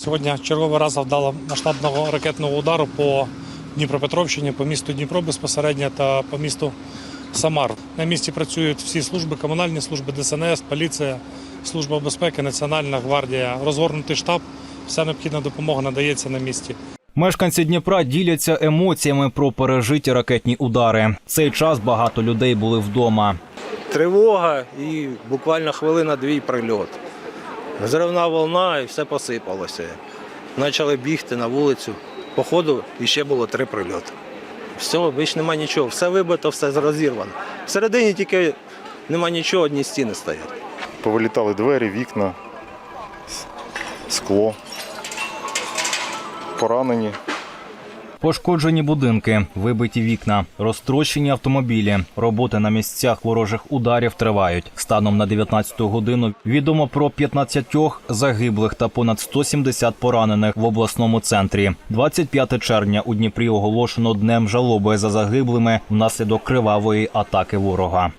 Сьогодні черговий раз завдала масштабного ракетного удару по Дніпропетровщині, по місту Дніпро безпосередньо та по місту Самар. На місці працюють всі служби, комунальні служби, ДСНС, поліція, служба безпеки, Національна гвардія, розгорнутий штаб. Вся необхідна допомога надається на місці. Мешканці Дніпра діляться емоціями про пережиті ракетні удари. Цей час багато людей були вдома. Тривога і буквально хвилина-дві прильот. Зривна волна і все посипалося. Почали бігти на вулицю. Походу іще було три прильоти. Все, більш нема нічого, все вибито, все розірвано. Всередині тільки нема нічого, одні стіни стоять. Повилітали двері, вікна, скло. Поранені. Пошкоджені будинки, вибиті вікна, розтрощені автомобілі. Роботи на місцях ворожих ударів тривають. Станом на 19 годину відомо про 15 загиблих та понад 170 поранених в обласному центрі. 25 червня у Дніпрі оголошено днем жалоби за загиблими внаслідок кривавої атаки ворога.